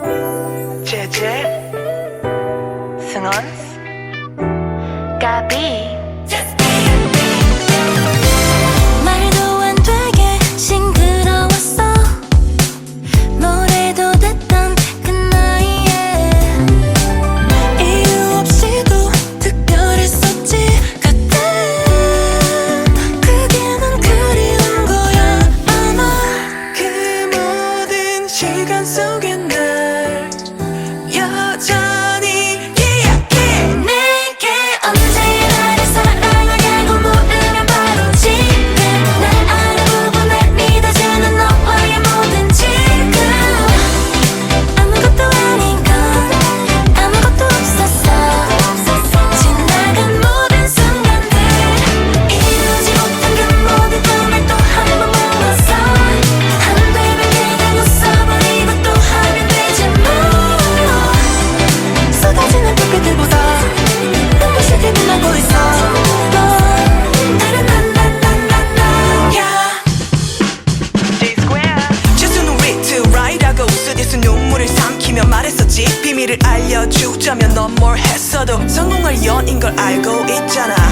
JJ Sunons Gabi. 비밀을 알려주자면 넌 뭘 했어도 성공할 연인 걸 알고 있잖아.